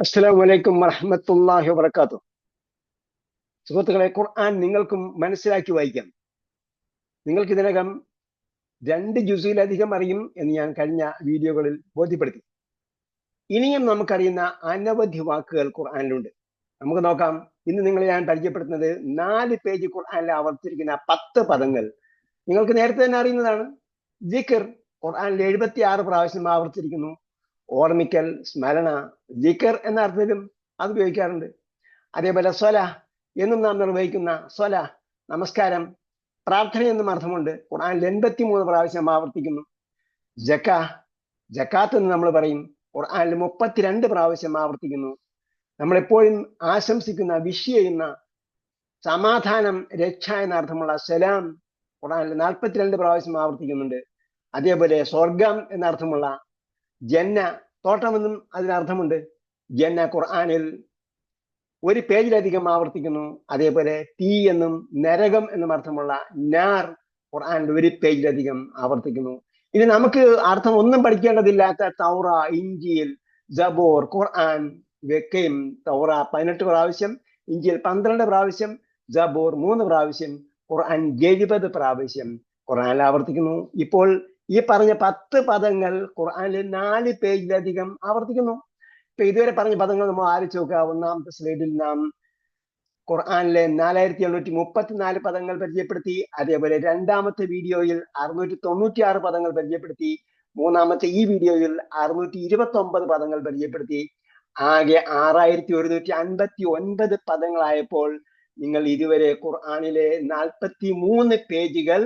അസ്സലാമു അലൈക്കും വറഹമത്തല്ലാഹി വബറകാതുഹു. സുഹൃത്തുക്കളെ ഖുർആൻ നിങ്ങൾക്കും മനസ്സിലാക്കി വായിക്കാം. നിങ്ങൾക്ക് ഇതിനകം രണ്ട് ജുസിലധികം അറിയും എന്ന് ഞാൻ കഴിഞ്ഞ വീഡിയോകളിൽ ബോധ്യപ്പെടുത്തി. ഇനിയും നമുക്കറിയുന്ന അനവധി വാക്കുകൾ ഖുർആാനിലുണ്ട്. നമുക്ക് നോക്കാം. ഇന്ന് നിങ്ങളെ ഞാൻ പരിചയപ്പെടുത്തുന്നത് നാല് പേജ് ഖുർആാനിൽ ആവർത്തിച്ചിരിക്കുന്ന പത്ത് പദങ്ങൾ. നിങ്ങൾക്ക് നേരത്തെ തന്നെ അറിയുന്നതാണ്. ജിക്കർ ഖുർആാനിൽ എഴുപത്തി ആറ് പ്രാവശ്യം ആവർത്തിച്ചിരിക്കുന്നു. ഓർമ്മിക്കൽ സ്മരണ ജിക്കർ എന്ന അർത്ഥത്തിലും അത് ഉപയോഗിക്കാറുണ്ട്. അതേപോലെ സ്വല എന്നും നാം നിർവഹിക്കുന്ന സ്വല നമസ്കാരം പ്രാർത്ഥന എന്നും അർത്ഥമുണ്ട്. ഖുർആനിൽ എൺപത്തി മൂന്ന് പ്രാവശ്യം ആവർത്തിക്കുന്നു. ജക്ക ജക്കാത്ത് എന്ന് നമ്മൾ പറയും. ഖുർആനിൽ മുപ്പത്തിരണ്ട് പ്രാവശ്യം ആവർത്തിക്കുന്നു. നമ്മളെപ്പോഴും ആശംസിക്കുന്ന വിഷ് ചെയ്യുന്ന സമാധാനം രക്ഷ എന്ന അർത്ഥമുള്ള സലാം ഖുർആനിൽ നാൽപ്പത്തിരണ്ട് പ്രാവശ്യം ആവർത്തിക്കുന്നുണ്ട്. അതേപോലെ സ്വർഗം എന്ന അർത്ഥമുള്ള ജന്ന തോട്ടമെന്നും അതിനർത്ഥമുണ്ട് ജന്ന ഖുർആാനിൽ ഒരു പേജിലധികം ആവർത്തിക്കുന്നു. അതേപോലെ തീ എന്നും നരകം എന്നും അർത്ഥമുള്ള നാർ ഖുർആാനിൽ ഒരു പേജിലധികം ആവർത്തിക്കുന്നു. ഇനി നമുക്ക് അർത്ഥം ഒന്നും പഠിക്കേണ്ടതില്ലാത്ത തൗറ ഇഞ്ചിയിൽ ജബോർ ഖുർആൻ വെക്കയും തൗറ പതിനെട്ട് പ്രാവശ്യം ഇഞ്ചിയിൽ പന്ത്രണ്ട് പ്രാവശ്യം ജബോർ മൂന്ന് പ്രാവശ്യം ഖുർആൻ എഴുപത് പ്രാവശ്യം ഖുർആനിൽ ആവർത്തിക്കുന്നു. ഇപ്പോൾ ഈ പറഞ്ഞ പത്ത് പദങ്ങൾ ഖുർആനിൽ നാല് പേജിലധികം ആവർത്തിക്കുന്നു. ഇപ്പൊ ഇതുവരെ പറഞ്ഞ പദങ്ങൾ നമ്മൾ ആലോചിച്ച് നോക്കുക. ഒന്നാമത്തെ സ്ലൈഡിൽ നാം ഖുർആാനിലെ നാലായിരത്തി എണ്ണൂറ്റി മുപ്പത്തിനാല് പദങ്ങൾ പരിചയപ്പെടുത്തി. അതേപോലെ രണ്ടാമത്തെ വീഡിയോയിൽ അറുന്നൂറ്റി തൊണ്ണൂറ്റി ആറ് പദങ്ങൾ പരിചയപ്പെടുത്തി. മൂന്നാമത്തെ ഈ വീഡിയോയിൽ അറുന്നൂറ്റി ഇരുപത്തി ഒമ്പത് പദങ്ങൾ പരിചയപ്പെടുത്തി. ആകെ ആറായിരത്തി ഒരുന്നൂറ്റി അൻപത്തി ഒൻപത് പദങ്ങളായപ്പോൾ നിങ്ങൾ ഇതുവരെ ഖുർആാനിലെ നാൽപ്പത്തി മൂന്ന് പേജുകൾ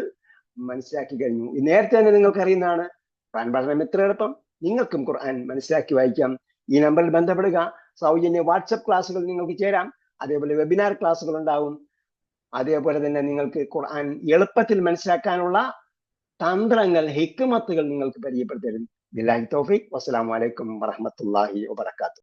മനസ്സിലാക്കി കഴിഞ്ഞു. നേരത്തെ തന്നെ നിങ്ങൾക്ക് അറിയുന്നതാണ്. ഖുർആൻ പഠനം എത്ര എളുപ്പം? നിങ്ങൾക്കും ഖുർആൻ മനസ്സിലാക്കി വായിക്കാം. ഈ നമ്പറിൽ ബന്ധപ്പെടുക. സൗജന്യ വാട്സപ്പ് ക്ലാസ്സുകൾ നിങ്ങൾക്ക് ചേരാം. അതേപോലെ വെബിനാർ ക്ലാസ്സുകൾ ഉണ്ടാവും. അതേപോലെ തന്നെ നിങ്ങൾക്ക് ഖുർആൻ എളുപ്പത്തിൽ മനസ്സിലാക്കാനുള്ള തന്ത്രങ്ങൾ ഹിക്കുമത്തുകൾ നിങ്ങൾക്ക് പരിചയപ്പെടുത്തി തരും. ബില്ലാഹി തൗഫീഖ്. വസ്സലാമു അലൈക്കും വറഹ്മത്തുള്ളാഹി വബറകാതുഹു.